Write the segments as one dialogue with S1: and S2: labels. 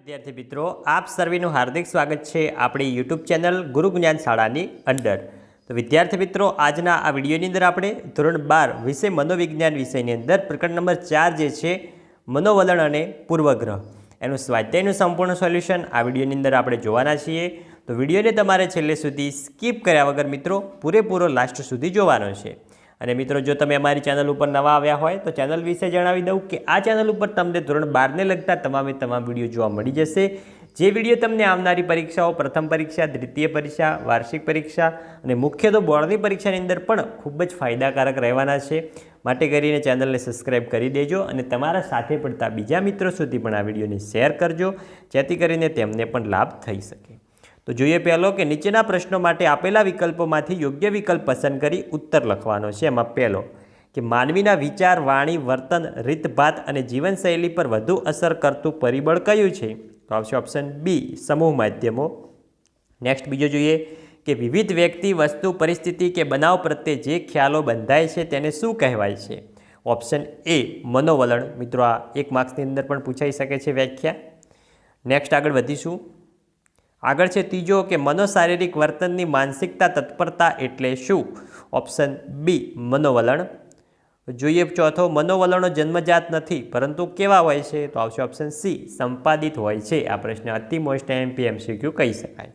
S1: વિદ્યાર્થી મિત્રો, આપ સર્વેનું હાર્દિક સ્વાગત છે આપણી યુટ્યુબ ચેનલ ગુરુ જ્ઞાન શાળાની અંદર. તો વિદ્યાર્થી મિત્રો, આજના આ વિડીયોની અંદર આપણે ધોરણ બાર વિષય મનોવિજ્ઞાન વિષયની અંદર પ્રકરણ નંબર ચાર જે છે, મનોવલણ અને પૂર્વગ્રહ. એનું સ્વાધ્યાયનું સંપૂર્ણ સોલ્યુશન આ વિડીયોની અંદર આપણે જોવાના છીએ. તો વિડીયોને તમારે છેલ્લે સુધી સ્કીપ કર્યા વગર મિત્રો, પૂરેપૂરો લાસ્ટ સુધી જોવાનો છે. અને મિત્રો, જો તમે અમારી ચેનલ ઉપર નવા આવ્યા હોય, તો ચેનલ વિશે જણાવી દઉં કે આ ચેનલ ઉપર તમને ધોરણ બારને લગતા તમામે તમામ વીડિયો જોવા મળી જશે. જે વીડિયો તમને આવનારી પરીક્ષાઓ, પ્રથમ પરીક્ષા, દ્વિતીય પરીક્ષા, વાર્ષિક પરીક્ષા અને મુખ્ય તો બોર્ડની પરીક્ષાની અંદર પણ ખૂબ જ ફાયદાકારક રહેવાના છે. માટે કરીને ચેનલને સબસ્ક્રાઇબ કરી દેજો અને તમારા સાથે પડતા બીજા મિત્રો સુધી પણ આ વિડીયોને શેર કરજો, જેથી કરીને તેમને પણ લાભ થઈ શકે. તો જોઈએ પહેલો કે નીચેના પ્રશ્નો માટે આપેલા વિકલ્પોમાંથી યોગ્ય વિકલ્પ પસંદ કરી ઉત્તર લખવાનો છે. એમાં પહેલો કે માનવીના વિચાર, વાણી, વર્તન રીતભાત અને જીવનશૈલી પર વધુ અસર કરતું પરિબળ કયું છે? તો આવશે ઓપ્શન બી સમૂહ માધ્યમો. નેક્સ્ટ બીજો જોઈએ કે વિવિધ વ્યક્તિ, વસ્તુ, પરિસ્થિતિ કે બનાવ પ્રત્યે જે ખ્યાલો બંધાય છે તેને શું કહેવાય છે? ઓપ્શન એ મનોવલણ. મિત્રો, આ એક માર્ક્સની અંદર પણ પૂછાઈ શકે છે વ્યાખ્યા. નેક્સ્ટ આગળ વધીશું. આગળ છે ત્રીજો કે મનોશારીરિક વર્તનની માનસિકતા તત્પરતા એટલે શું? ઓપ્શન બી, મનોવલણ. જોઈએ ચોથો, મનોવલણો જન્મજાત નથી, પરંતુ કેવા હોય છે? તો આવશે ઓપ્શન સી, સંપાદિત હોય છે. આ પ્રશ્ન અતિ મોસ્ટ એમપી એમસીક્યુ કહી શકાય.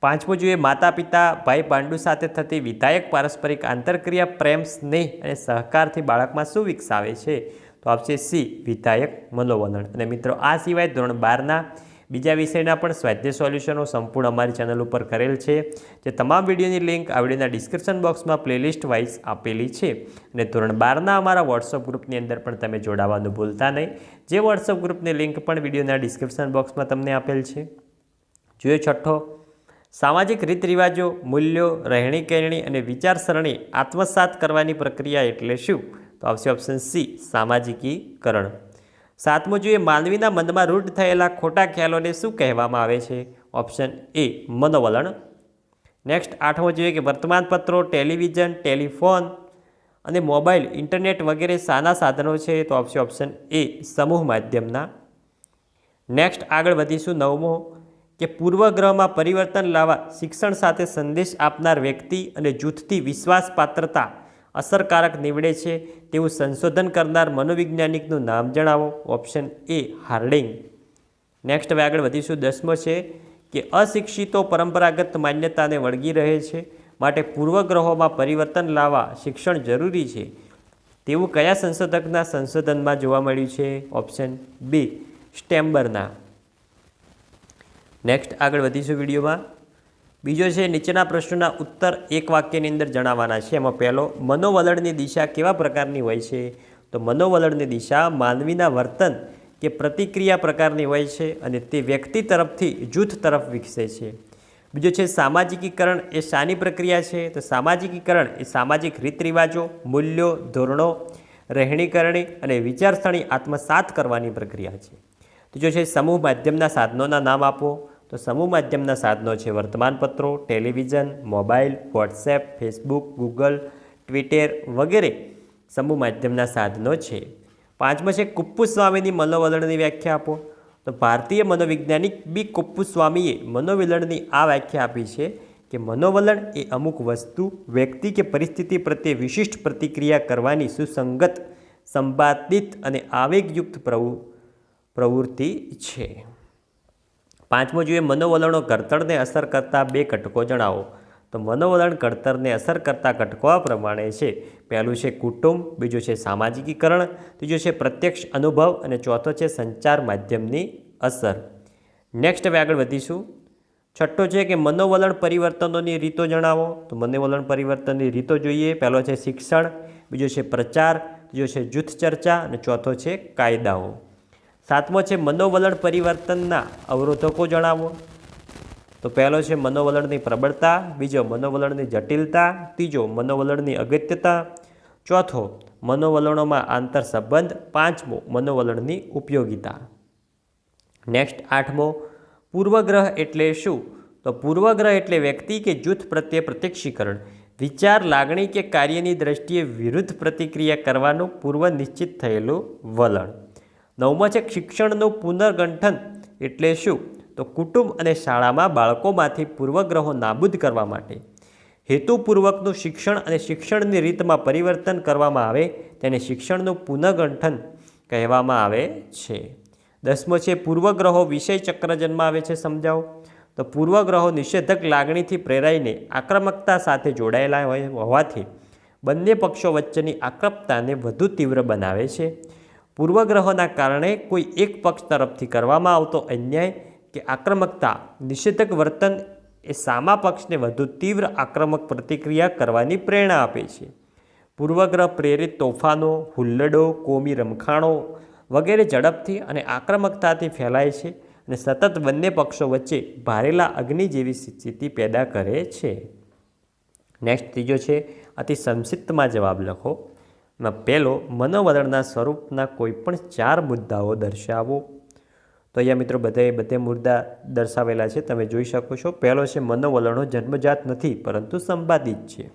S1: પાંચમું જોઈએ માતા પિતા ભાઈ પાંડુ સાથે થતી વિધાયક પારસ્પરિક આંતરક્રિયા, પ્રેમ, સ્નેહ અને સહકારથી બાળકમાં શું વિકસાવે છે? તો આવશે સી, વિધાયક મનોવલણ. અને મિત્રો, આ સિવાય ધોરણ બારના બીજા વિષયના પણ સ્વાધ્યાય સોલ્યુશનો સંપૂર્ણ અમારી ચેનલ ઉપર કરેલ છે. જે તમામ વિડીયોની લિંક આ વિડીયોના ડિસ્ક્રિપ્શન બોક્સમાં પ્લેલિસ્ટ વાઇઝ આપેલી છે. અને ધોરણ બારના અમારા વોટ્સઅપ ગ્રુપની અંદર પણ તમે જોડાવાનું ભૂલતા નહીં. જે વોટ્સઅપ ગ્રુપની લિંક પણ વિડીયોના ડિસ્ક્રિપ્શન બોક્સમાં તમને આપેલ છે. જોઈએ છઠ્ઠો. સામાજિક રીત રિવાજો મૂલ્યો, રહેણી કહેણી અને વિચારસરણી આત્મસાત કરવાની પ્રક્રિયા એટલે શું? તો આવશે ઓપ્શન સી સામાજિકીકરણ. સાતમું જોઈએ, માનવીના મનમાં રૂઢ થયેલા ખોટા ખ્યાલોને શું કહેવામાં આવે છે? ઓપ્શન એ, મનોવલણ. નેક્સ્ટ, આઠમો જોઈએ કે વર્તમાનપત્રો, ટેલિવિઝન, ટેલિફોન અને મોબાઈલ, ઇન્ટરનેટ વગેરે સાના સાધનો છે, તો આવશે ઓપ્શન એ, સમૂહ માધ્યમના. નેક્સ્ટ, આગળ વધીશું નવમો, કે પૂર્વગ્રહમાં પરિવર્તન લાવવા શિક્ષણ સાથે સંદેશ આપનાર વ્યક્તિ અને જૂથથી વિશ્વાસપાત્રતા અસરકારક નીવડે છે તેવું સંશોધન કરનાર મનોવૈજ્ઞાનિકનું નામ જણાવો. Option A Hardinge. નેક્સ્ટ હવે આગળ વધીશું. દસમો છે કે અશિક્ષિતો પરંપરાગત માન્યતાને વળગી રહે છે માટે પૂર્વગ્રહોમાં પરિવર્તન લાવવા શિક્ષણ જરૂરી છે. તેવું કયા સંશોધકના સંશોધનમાં જોવા મળ્યું છે? Option B સ્ટેમ્બરના. નેક્સ્ટ આગળ વધીશું વિડીયોમાં. બીજો છે, નીચેના પ્રશ્નોના ઉત્તર એક વાક્યની અંદર જણાવવાના છે. એમાં પહેલો, મનોવલણની દિશા કેવા પ્રકારની હોય છે? તો મનોવલણની દિશા માનવીના વર્તન કે પ્રતિક્રિયા પ્રકારની હોય છે અને તે વ્યક્તિ તરફથી જૂથ તરફ વિકસે છે. બીજો છે, સામાજિકીકરણ એ શાની પ્રક્રિયા છે? તો સામાજિકીકરણ એ સામાજિક રીત રિવાજો મૂલ્યો, ધોરણો, રહેણીકરણી અને વિચારસરણી આત્મસાત કરવાની પ્રક્રિયા છે. ત્રીજો છે, સમૂહ માધ્યમના સાધનોના નામ આપો. તો સમૂહ માધ્યમના સાધનો છે વર્તમાનપત્રો, television, mobile, WhatsApp, Facebook, Google, Twitter વગેરે સમૂહ માધ્યમના સાધનો છે. પાંચમો છે કુપ્પુસ્વામીની મનોવલણની વ્યાખ્યા આપો. તો ભારતીય મનોવૈજ્ઞાનિક બી. કુપ્પુસ્વામીએ મનોવલણની આ વ્યાખ્યા આપી છે કે મનોવલણ એ અમુક વસ્તુ, વ્યક્તિ કે પરિસ્થિતિ પ્રત્યે વિશિષ્ટ પ્રતિક્રિયા કરવાની સુસંગત સંપાદિત અને આવેગયુક્ત પ્રવૃ, પ્રવૃત્તિ છે. પાંચમો જોઈએ મનોવલણો ઘડતરને અસર કરતા બે ઘટકો જણાવો. તો મનોવલણ ઘડતરને અસર કરતા ઘટકો આ પ્રમાણે છે. પહેલું છે કુટુંબ, બીજું છે સામાજિકીકરણ, ત્રીજું છે પ્રત્યક્ષ અનુભવ અને ચોથો છે સંચાર માધ્યમની અસર. નેક્સ્ટ હવે આગળ વધીશું. છઠ્ઠો છે કે મનોવલણ પરિવર્તનોની રીતો જણાવો. તો મનોવલણ પરિવર્તનની રીતો જોઈએ. પહેલો છે શિક્ષણ, બીજો છે પ્રચાર, ત્રીજો છે જૂથ ચર્ચા અને ચોથો છે કાયદાઓ. સાતમો છે મનોવલણ પરિવર્તનના અવરોધકો જણાવો. તો પહેલો છે મનોવલણની પ્રબળતા, બીજો મનોવલણની જટિલતા, ત્રીજો મનોવલણની અગત્યતા, ચોથો મનોવલણોમાં આંતર સંબંધ, પાંચમો મનોવલણની ઉપયોગિતા. નેક્સ્ટ આઠમો, પૂર્વગ્રહ એટલે શું? તો પૂર્વગ્રહ એટલે વ્યક્તિ કે જૂથ પ્રત્યે પ્રત્યક્ષીકરણ. વિચાર, લાગણી કે કાર્યની દ્રષ્ટિએ વિરુદ્ધ પ્રતિક્રિયા કરવાનું પૂર્વ નિશ્ચિત થયેલું વલણ. નવમો છે શિક્ષણનું પુનર્ગંઠન એટલે શું? તો કુટુંબ અને શાળામાં બાળકોમાંથી પૂર્વગ્રહો નાબૂદ કરવા માટે. હેતુપૂર્વકનું શિક્ષણ અને શિક્ષણની રીતમાં પરિવર્તન કરવામાં આવે તેને શિક્ષણનું પુનઃગંઠન કહેવામાં આવે છે. દસમો છે પૂર્વગ્રહો વિષય ચક્ર જન્માવે છે સમજાવો. તો પૂર્વગ્રહો નિષેધક લાગણીથી પ્રેરાઈને આક્રમકતા સાથે જોડાયેલા હોય હોવાથી બંને પક્ષો વચ્ચેની આક્રમકતાને વધુ તીવ્ર બનાવે છે. પૂર્વગ્રહોના કારણે કોઈ એક પક્ષ તરફથી કરવામાં આવતો અન્યાય કે આક્રમકતા, નિષેધક વર્તન એ સામા પક્ષને વધુ તીવ્ર આક્રમક પ્રતિક્રિયા કરવાની પ્રેરણા આપે છે. પૂર્વગ્રહ પ્રેરિત તોફાનો, હુલ્લડો, કોમી રમખાણો વગેરે ઝડપથી અને આક્રમકતાથી ફેલાય છે અને સતત બંને પક્ષો વચ્ચે ભારેલા અગ્નિ જેવી સ્થિતિ પેદા કરે છે. નેક્સ્ટ ત્રીજો છે, અતિ સંક્ષિપ્તમાં જવાબ લખો. એમાં પહેલો મનોવલણના સ્વરૂપના કોઈપણ ચાર મુદ્દાઓ દર્શાવો. તો અહીંયા મિત્રો બધે બધે મુદ્દા દર્શાવેલા છે, તમે જોઈ શકો છો. પહેલો છે, મનોવલણો જન્મજાત નથી, પરંતુ સંપાદિત છે.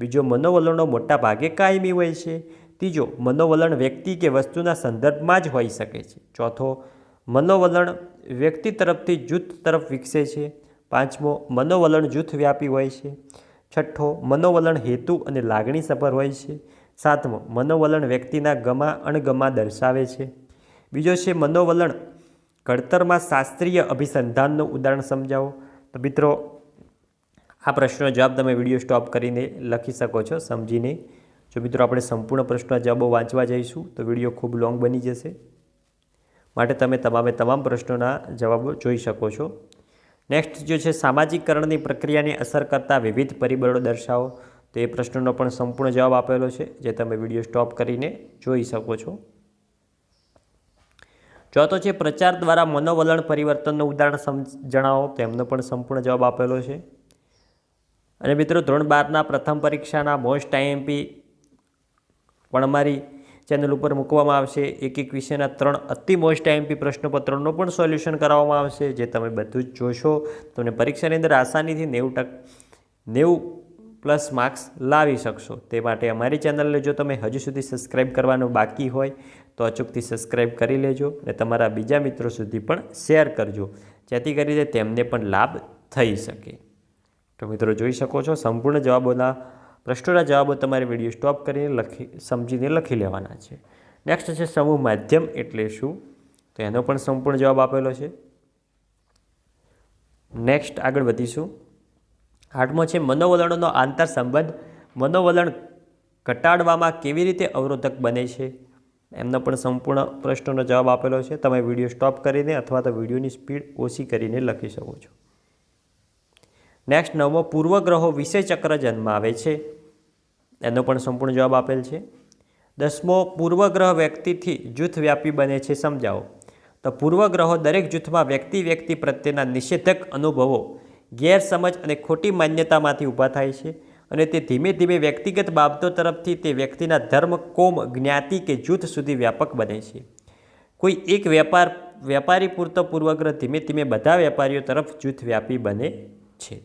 S1: બીજો, મનોવલણો મોટા ભાગે કાયમી હોય છે. ત્રીજો, મનોવલણ વ્યક્તિ કે વસ્તુના સંદર્ભમાં જ હોઈ શકે છે. ચોથો, મનોવલણ વ્યક્તિ તરફથી જૂથ તરફ વિકસે છે. પાંચમો, મનોવલણ જૂથ વ્યાપી હોય છે. છઠ્ઠો, મનોવલણ હેતુ અને લાગણી સભર હોય છે. સાતમો, મનોવલણ વ્યક્તિના ગમા અણગમા દર્શાવે છે. બીજો છે મનોવલણ ઘડતરમાં શાસ્ત્રીય અભિસંધાનનું ઉદાહરણ સમજાવો. તો મિત્રો, આ પ્રશ્નનો જવાબ તમે વીડિયો સ્ટોપ કરીને લખી શકો છો, સમજીને. જો મિત્રો, આપણે સંપૂર્ણ પ્રશ્નના જવાબો વાંચવા જઈશું, તો વીડિયો ખૂબ લોંગ બની જશે. માટે તમે તમામે તમામ પ્રશ્નોના જવાબો જોઈ શકો છો. નેક્સ્ટ જો છે સામાજિકકરણની પ્રક્રિયાને અસર કરતા વિવિધ પરિબળો દર્શાવો. તો એ પ્રશ્નનો પણ સંપૂર્ણ જવાબ આપેલો છે, જે તમે વીડિયો સ્ટોપ કરીને જોઈ શકો છો. ચોથો છે પ્રચાર દ્વારા મનોવલણ પરિવર્તનનું ઉદાહરણ જણાવો, તો એમનો પણ સંપૂર્ણ જવાબ આપેલો છે. અને મિત્રો, ધોરણ બારના પ્રથમ પરીક્ષાના મોસ્ટ આઈએમપી પણ અમારી ચેનલ ઉપર મૂકવામાં આવશે. એક એક વિષયના ત્રણ અતિ મોસ્ટ આઈએમપી પ્રશ્નપત્રોનું પણ સોલ્યુશન કરાવવામાં આવશે, જે તમે બધું જ જોશો. તમને પરીક્ષાની અંદર આસાનીથી નેવું ટક, નેવું પ્લસ માર્ક્સ લાવી શકશો. તે માટે અમારી ચેનલને જો તમે હજુ સુધી સબસ્ક્રાઈબ કરવાનું બાકી હોય, તો અચૂકથી સબસ્ક્રાઈબ કરી લેજો અને તમારા બીજા મિત્રો સુધી પણ શેર કરજો, જેથી કરીને તેમને પણ લાભ થઈ શકે. તો મિત્રો જોઈ શકો છો, સંપૂર્ણ જવાબોના, પ્રશ્નોના જવાબો તમારે વીડિયો સ્ટોપ કરીને લખી, સમજીને લખી લેવાના છે. નેક્સ્ટ છે સમૂહ માધ્યમ એટલે શું? તો એનો પણ સંપૂર્ણ જવાબ આપેલો છે. નેક્સ્ટ આગળ વધીશું. આઠમો છે મનોવલણોનો આંતર સંબંધ. મનોવલણ ઘટાડવામાં કેવી રીતે અવરોધક બને છે? એમનો પણ સંપૂર્ણ પ્રશ્નોનો જવાબ આપેલો છે. તમે વીડિયો સ્ટોપ કરીને અથવા તો વિડીયોની સ્પીડ ઓછી કરીને લખી શકો છો. નેક્સ્ટ, નવમો, પૂર્વગ્રહો વિષય ચક્ર જન્માવે છે. એનો પણ સંપૂર્ણ જવાબ આપેલ છે. દસમો, પૂર્વગ્રહ વ્યક્તિથી જૂથ વ્યાપી બને છે. સમજાવો. તો પૂર્વગ્રહો દરેક જૂથમાં વ્યક્તિ વ્યક્તિ પ્રત્યેના નિષેધક અનુભવો ગેરસમજ અને ખોટી માન્યતામાંથી ઊભા થાય છે અને તે ધીમે ધીમે વ્યક્તિગત બાબતો તરફથી તે વ્યક્તિના ધર્મ, કોમ, જ્ઞાતિ કે જૂથ સુધી વ્યાપક બને છે. કોઈ એક વેપાર, વેપારી પૂરતો પૂર્વગ્રહ ધીમે ધીમે બધા વેપારીઓ તરફ જૂથ વ્યાપી બને છે.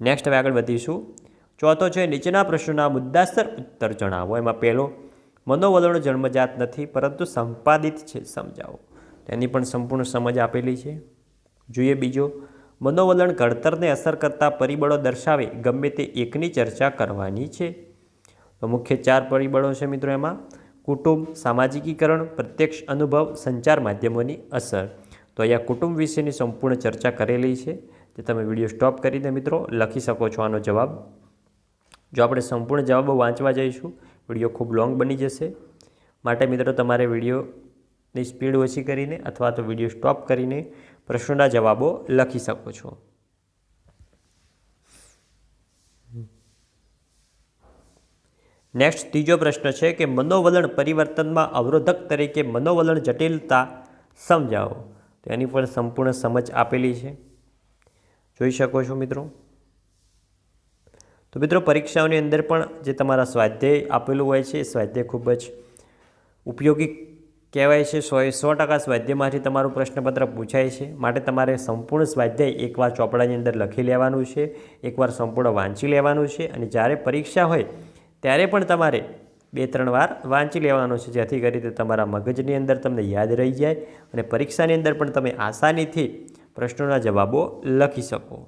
S1: નેક્સ્ટ હવે આગળ વધીશું. ચોથો છે, નીચેના પ્રશ્નોના મુદ્દાસર ઉત્તર જણાવો. એમાં પહેલો, મનોવલણો જન્મજાત નથી, પરંતુ સંપાદિત છે, સમજાવો. તેની પણ સંપૂર્ણ સમજ આપેલી છે. જોઈએ બીજો મનોવલણ ઘડતરને અસર કરતા પરિબળો દર્શાવે ગમે તે એકની ચર્ચા કરવાની છે. તો મુખ્ય ચાર પરિબળો છે મિત્રો એમાં. કુટુંબ, સામાજિકીકરણ, પ્રત્યક્ષ અનુભવ, સંચાર માધ્યમોની અસર. તો અહીંયા કુટુંબ વિશેની સંપૂર્ણ ચર્ચા કરેલી છે. તે તમે વીડિયો સ્ટોપ કરીને મિત્રો, લખી શકો છો આનો જવાબ. જો આપણે સંપૂર્ણ જવાબો વાંચવા જઈશું, વીડિયો ખૂબ લોંગ બની જશે. માટે મિત્રો તમારે વિડીયોની સ્પીડ ઓછી કરીને અથવા તો વીડિયો સ્ટોપ કરીને પ્રશ્નોના જવાબો લખી શકો છો. નેક્સ્ટ ત્રીજો પ્રશ્ન છે કે મનોવલણ પરિવર્તનમાં અવરોધક તરીકે મનોવલણ જટિલતા સમજાવો. તો એની પણ સંપૂર્ણ સમજ આપેલી છે. જોઈ શકો છો મિત્રો? તો મિત્રો, પરીક્ષાઓની અંદર પણ જે તમારા સ્વાધ્યાય આપેલું હોય છે, એ સ્વાધ્યાય ખૂબ જ ઉપયોગી કહેવાય છે, સો સો ટકા સ્વાધ્યાયમાંથી તમારું પ્રશ્નપત્ર પૂછાય છે. માટે તમારે સંપૂર્ણ સ્વાધ્યાય એકવાર ચોપડાની અંદર લખી લેવાનું છે, એકવાર સંપૂર્ણ વાંચી લેવાનું છે અને જ્યારે પરીક્ષા હોય ત્યારે પણ તમારે બે ત્રણ વાર વાંચી લેવાનું છે, જેથી કરી તે તમારા મગજની અંદર તમને યાદ રહી જાય અને પરીક્ષાની અંદર પણ તમે આસાનીથી પ્રશ્નોના જવાબો લખી શકો.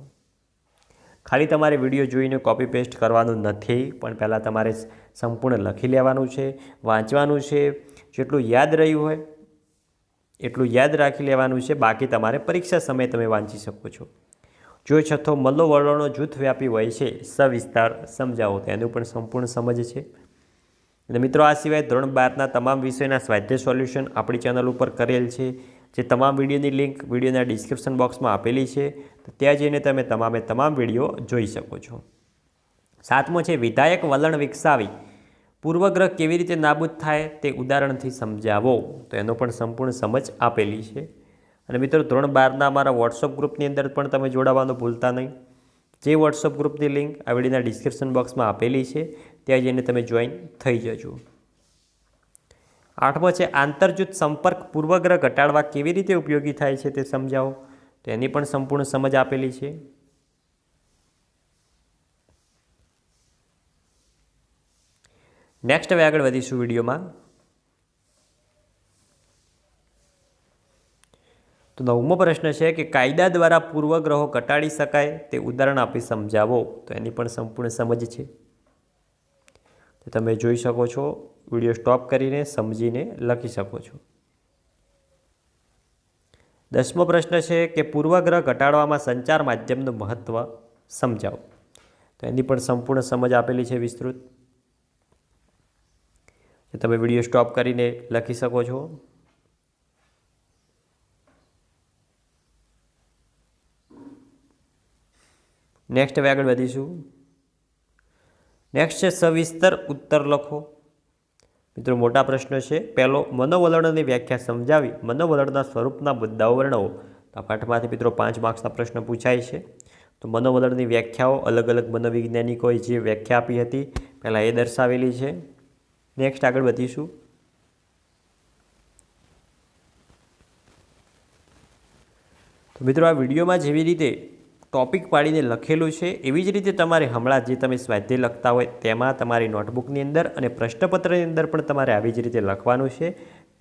S1: ખાલી તમારે વીડિયો જોઈને કોપી પેસ્ટ કરવાનું નથી, પણ પહેલાં તમારે સંપૂર્ણ લખી લેવાનું છે, વાંચવાનું છે જેટલું યાદ રહ્યું હોય, એટલું યાદ રાખી લેવાનું છે. બાકી તમારે પરીક્ષા સમયે તમે વાંચી શકો છો. જો છથ્થો મલ્લો વલણો જૂથવ્યાપી હોય છે, સવિસ્તાર સમજાવો તેનું પણ સંપૂર્ણ સમજ છે. અને મિત્રો, આ સિવાય ધોરણ બારના તમામ વિષયના સ્વાધ્યાય સોલ્યુશન આપણી ચેનલ ઉપર કરેલ છે. જે તમામ વિડીયોની લિંક વિડીયોના ડિસ્ક્રિપ્શન બોક્સમાં આપેલી છે. તો ત્યાં જઈને તમે તમામે તમામ વીડિયો જોઈ શકો છો. સાતમો છે, વિધાયક વલણ વિકસાવી. પૂર્વગ્રહ કેવી રીતે નાબૂદ થાય તે ઉદાહરણથી સમજાવો. તો એનો પણ સંપૂર્ણ સમજ આપેલી છે. અને મિત્રો, ધોરણ બારના અમારા વોટ્સઅપ ગ્રુપની અંદર પણ તમે જોડાવાનું ભૂલતા નહીં. જે વોટ્સઅપ ગ્રુપની લિંક આ વિડીયોના ડિસ્ક્રિપ્શન બોક્સમાં આપેલી છે, ત્યાં જઈને તમે જોઈન થઈ જજો. આઠમો છે, આંતરજૂથ સંપર્ક પૂર્વગ્રહ ઘટાડવા કેવી રીતે ઉપયોગી થાય છે તે સમજાવો. તો એની પણ સંપૂર્ણ સમજ આપેલી છે. નેક્સ્ટ હવે આગળ વધીશું વિડીયોમાં. તો નવમો પ્રશ્ન છે કે કાયદા દ્વારા પૂર્વગ્રહો ઘટાડી શકાય તે ઉદાહરણ આપી સમજાવો. તો એની પણ સંપૂર્ણ સમજ છે. તો તમે જોઈ શકો છો, વીડિયો સ્ટોપ કરીને સમજીને લખી શકો છો. દસમો પ્રશ્ન છે કે પૂર્વગ્રહ ઘટાડવામાં સંચાર માધ્યમનું મહત્ત્વ સમજાવો. તો એની પણ સંપૂર્ણ સમજ આપેલી છે વિસ્તૃત. તમે વીડિયો સ્ટોપ કરીને લખી શકો છો? નેક્સ્ટ હવે આગળ વધીશું. નેક્સ્ટ છે સવિસ્તર ઉત્તર લખો. મિત્રો, મોટા પ્રશ્ન છે. પહેલો, મનોવલણની વ્યાખ્યા સમજાવી મનોવલણના સ્વરૂપના મુદ્દાઓ વર્ણવો. આ પાઠમાંથી મિત્રો પાંચ માર્ક્સના પ્રશ્ન પૂછાય છે. તો મનોવલણની વ્યાખ્યાઓ અલગ અલગ મનોવૈજ્ઞાનિકોએ જે વ્યાખ્યા આપી હતી, પહેલાં એ દર્શાવેલી છે. નેક્સ્ટ આગળ વધીશું. તો મિત્રો, આ વિડીયોમાં જેવી રીતે ટોપિક પાડીને લખેલું છે, એવી જ રીતે તમારે હમણાં જે તમે સ્વાધ્યાય લખતા હોય તેમાં તમારી નોટબુકની અંદર અને પ્રશ્નપત્રની અંદર પણ તમારે આવી જ રીતે લખવાનું છે.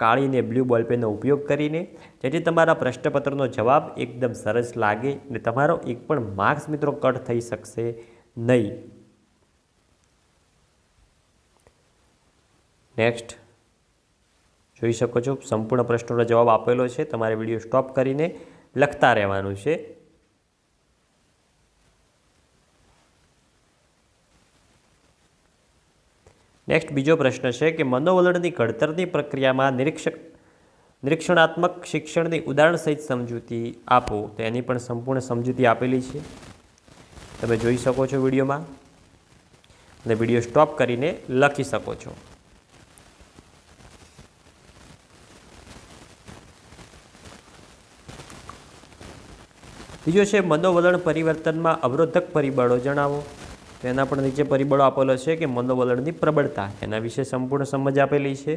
S1: કાળી ને બ્લુ બોલપેનનો ઉપયોગ કરીને, જેથી તમારા પ્રશ્નપત્રનો જવાબ એકદમ સરસ લાગે અને તમારો એક પણ માર્ક્સ મિત્રો કટ થઈ શકશે નહીં. નેક્સ્ટ જોઈ શકો છો, સંપૂર્ણ પ્રશ્નોનો જવાબ આપેલો છે. તમારે વીડિયો સ્ટોપ કરીને લખતા રહેવાનું છે. નેક્સ્ટ બીજો પ્રશ્ન છે કે મનોવલણની ઘડતરની પ્રક્રિયામાં નિરીક્ષક, નિરીક્ષણાત્મક શિક્ષણની ઉદાહરણ સહિત સમજૂતી આપો. તો એની પણ સંપૂર્ણ સમજૂતી આપેલી છે. તમે જોઈ શકો છો વિડીયોમાં. અને વીડિયો સ્ટોપ કરીને લખી શકો છો. બીજો છે મનોવલણ પરિવર્તનમાં અવરોધક પરિબળો જણાવો. તો એના પણ નીચે પરિબળો આપેલો છે કે મનોવલણની પ્રબળતા. એના વિશે સંપૂર્ણ સમજ આપેલી છે.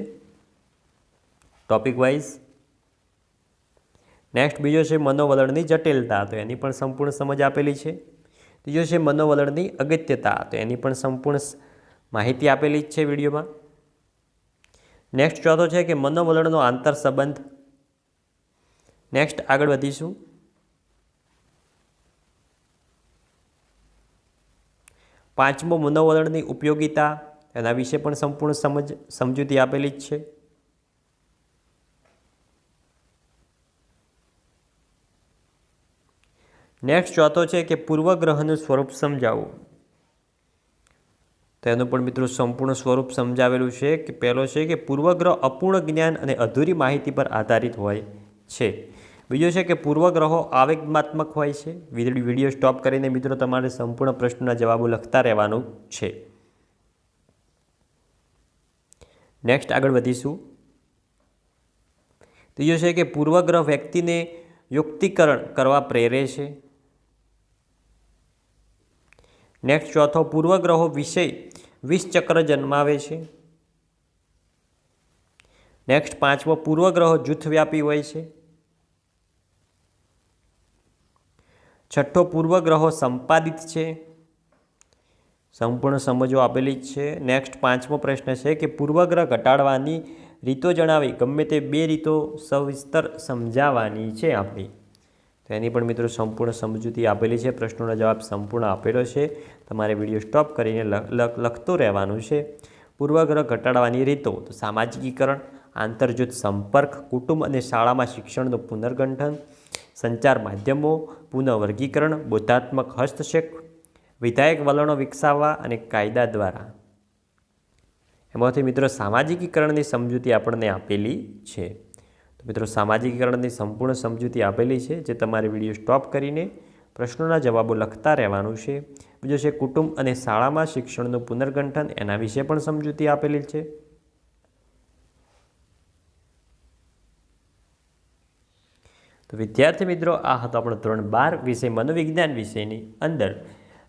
S1: ટોપિક વાઇઝ નેક્સ્ટ બીજો છે મનોવલણની જટિલતા. તો એની પણ સંપૂર્ણ સમજ આપેલી છે. ત્રીજો છે મનોવલણની અગત્યતા. તો એની પણ સંપૂર્ણ માહિતી આપેલી જ છે વિડીયોમાં. નેક્સ્ટ ચોથો છે કે મનોવલણનો આંતર સંબંધ નેક્સ્ટ આગળ વધીશું. પાંચમો મનોવલણની ઉપયોગિતા, એના વિશે પણ સંપૂર્ણ સમજ, સમજૂતી આપેલી જ છે. નેક્સ્ટ ચોથો છે કે પૂર્વગ્રહનું સ્વરૂપ સમજાવવું તેનું પણ મિત્રો સંપૂર્ણ સ્વરૂપ સમજાવેલું છે કે પહેલો છે કે પૂર્વગ્રહ અપૂર્ણ જ્ઞાન અને અધૂરી માહિતી પર આધારિત હોય છે. બીજો છે કે પૂર્વગ્રહો આવેગમાત્મક હોય છે. વીડિયો સ્ટોપ કરીને મિત્રો તમારે સંપૂર્ણ પ્રશ્નના જવાબો લખતા રહેવાનું છે. નેક્સ્ટ આગળ વધીશું. ત્રીજો છે કે પૂર્વગ્રહ વ્યક્તિને યુક્તિકરણ કરવા પ્રેરે છે. નેક્સ્ટ ચોથો, પૂર્વગ્રહો વિષય વિષચક્ર જન્માવે છે. નેક્સ્ટ પાંચમો, પૂર્વગ્રહો જૂથવ્યાપી હોય છે. છઠ્ઠો પૂર્વગ્રહો સંપાદિત છે. સંપૂર્ણ સમજો આપેલી જ છે. નેક્સ્ટ પાંચમો પ્રશ્ન છે કે પૂર્વગ્રહ ઘટાડવાની રીતો જણાવી. ગમે તે બે રીતો સવિસ્તર સમજાવવાની છે આપણી. તો એની પણ મિત્રો સંપૂર્ણ સમજૂતી આપેલી છે. પ્રશ્નોનો જવાબ સંપૂર્ણ આપેલો છે. તમારે વીડિયો સ્ટોપ કરીને લખતો રહેવાનું છે. પૂર્વગ્રહ ઘટાડવાની રીતો. તો સામાજિકીકરણ આંતરજૂથ સંપર્ક, કુટુંબ અને શાળામાં શિક્ષણનું પુનર્ગઠન સંચાર માધ્યમો, પુનઃવર્ગીકરણ, બોધાત્મક હસ્તક્ષેપ, વિધાયક વલણો વિકસાવવા અને કાયદા દ્વારા. એમાંથી મિત્રો સામાજિકીકરણની સમજૂતી આપણને આપેલી છે. તો મિત્રો સામાજિકીકરણની સંપૂર્ણ સમજૂતી આપેલી છે, જે તમારે વીડિયો સ્ટોપ કરીને પ્રશ્નોના જવાબો લખતા રહેવાનું છે. બીજો છે કુટુંબ અને શાળામાં શિક્ષણનું પુનર્ગંઠન, એના વિશે પણ સમજૂતી આપેલી છે. તો વિદ્યાર્થી મિત્રો, આ હતો આપણો ધોરણ બાર વિષય મનોવિજ્ઞાન વિષયની અંદર,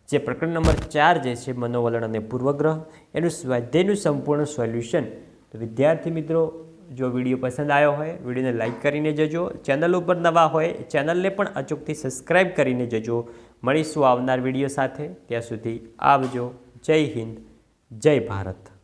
S1: જે પ્રકરણ નંબર ચાર જે છે, મનોવલણ અને પૂર્વગ્રહ, એનું સ્વાધ્યાયનું સંપૂર્ણ સોલ્યુશન. તો વિદ્યાર્થી મિત્રો, જો વીડિયો પસંદ આવ્યો હોય, વિડીયોને લાઇક કરીને જજો. ચેનલ ઉપર નવા હોય, ચેનલને પણ અચૂકથી સબસ્ક્રાઈબ કરીને જજો. મળીશું આવનાર વીડિયો સાથે. ત્યાં સુધી આવજો. જય હિન્દ. જય ભારત.